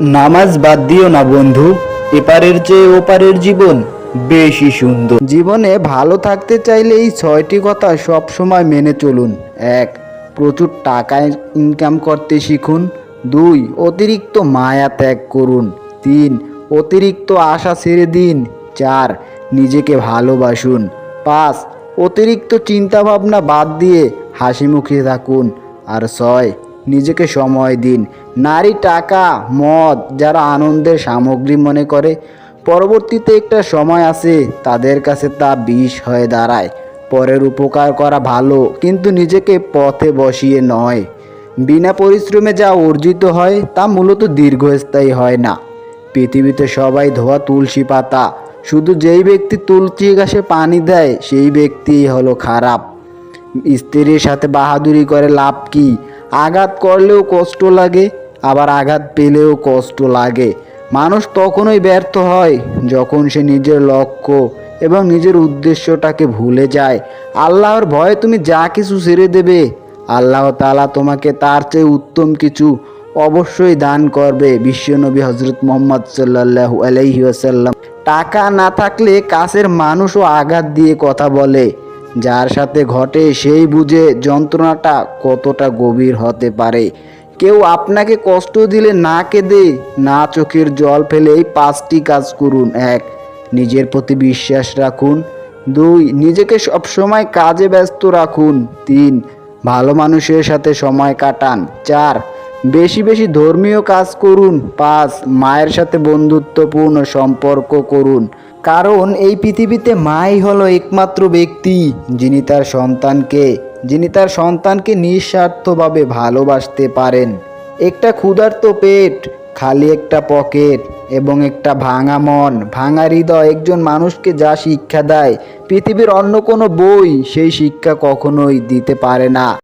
নামাজ বাদ দিও না বন্ধু, এপারের চেয়ে ওপারের জীবন বেশি সুন্দর। জীবনে ভালো থাকতে চাইলে এই ছয়টি কথা সব সময় মেনে চলুন। এক, প্রচুর টাকা ইনকাম করতে শিখুন। দুই, অতিরিক্ত মায়া ত্যাগ করুন। তিন, অতিরিক্ত আশা ছেড়ে দিন। চার, নিজেকে ভালোবাসুন। পাঁচ, অতিরিক্ত চিন্তাভাবনা বাদ দিয়ে হাসি মুখে থাকুন। আর ছয় নিজেকে সময় দিন। নারী টাকা, মদ যারা আনন্দের সামগ্রী মনে করে, পরবর্তীতে একটা সময় আছে তাদের কাছে তা বিষ হয়ে দাঁড়ায়। পরের উপকার করা ভালো, কিন্তু নিজেকে পথে বসিয়ে নয়। বিনা পরিশ্রমে যা অর্জিত হয়, তা মূলত দীর্ঘস্থায়ী হয় না। পৃথিবীতে সবাই ধোয়া তুলসী পাতা, শুধু যেই ব্যক্তি তুলসী গাছে পানি দেয়, সেই ব্যক্তিই হলো খারাপ। স্ত্রীর সাথে বাহাদুরি করে লাভ কি? আঘাত করলেও কষ্ট লাগে, আবার আঘাত পেলেও কষ্ট লাগে। মানুষ তখনই ব্যর্থ হয় যখন সে নিজের লক্ষ্য এবং নিজের উদ্দেশ্যটাকে ভুলে যায়। আল্লাহর ভয়ে তুমি যা কিছু ছেড়ে দেবে, আল্লাহ তালা তোমাকে তার চেয়ে উত্তম কিছু অবশ্যই দান করবে, বিশ্বনবী হজরত মোহাম্মদ সাল্লাল্লাহু আলাইহি ওয়াসাল্লাম। টাকা না থাকলে কাছের মানুষও আঘাত দিয়ে কথা বলে। যার সাথে ঘটে সেই বুঝে যন্ত্রণাটা কতটা গভীর হতে পারে। কেউ আপনাকে কষ্ট দিলে না কেঁদে না চোখের জল ফেলে এই পাঁচটি কাজ করুন। এক, নিজের প্রতি বিশ্বাস রাখুন। দুই, নিজেকে সবসময় কাজে ব্যস্ত রাখুন। তিন, ভালো মানুষের সাথে সময় কাটান। চার বেশি বেশি ধর্মীয় কাজ করুন, পাঁচ, মায়ের সাথে বন্ধুত্বপূর্ণ সম্পর্ক করুন। কারণ এই পৃথিবীতে মাই হলো একমাত্র ব্যক্তি, যিনি তার সন্তানকে, যিনি তার সন্তানকে নিঃস্বার্থভাবে ভালোবাসতে পারেন। একটা ক্ষুধার্ত পেট, খালি একটা পকেট এবং একটা ভাঙা মন, ভাঙা হৃদয় একজন মানুষকে যা শিক্ষা দেয়, পৃথিবীর অন্য কোনো বই সেই শিক্ষা কখনোই দিতে পারে না।